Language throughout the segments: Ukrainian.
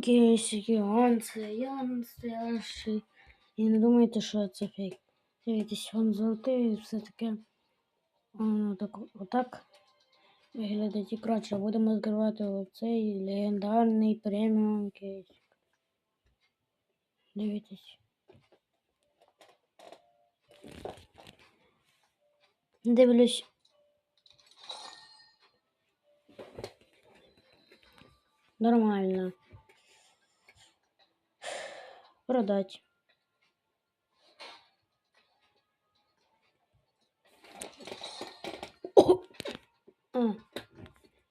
Кейсики, он це я настоящий. І не думайте, що це фейк. Дивіться, він золотий і все таке. Воно так, отак виглядить і краще. Будемо відкривати оцей легендарний преміум кейсик. Дивіться. Дивлюсь. Нормально. Продать. А,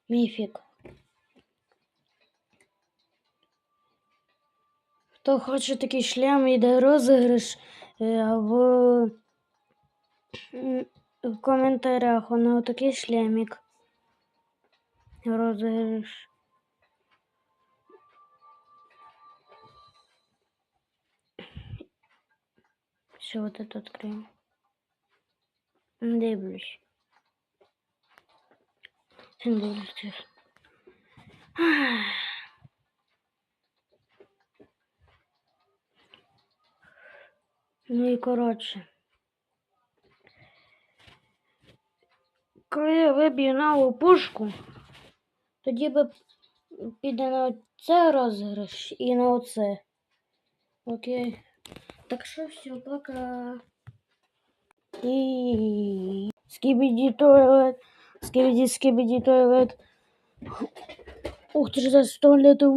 міфік. Хто хоче такий шлем, йде розіграш е, в, м, в коментарях. Воно такий шлемик. Розіграш. Все, вот это откроем. Дивлюсь. Дивлюсь. Ну і коротше. Коли я виб'ю нову пушку, тоді би піде на це розіграш і на оце. Окей. Так що все, пока. І скибіді туалет. Скибіді, скибіді туалет. Ух ти ж за туалету.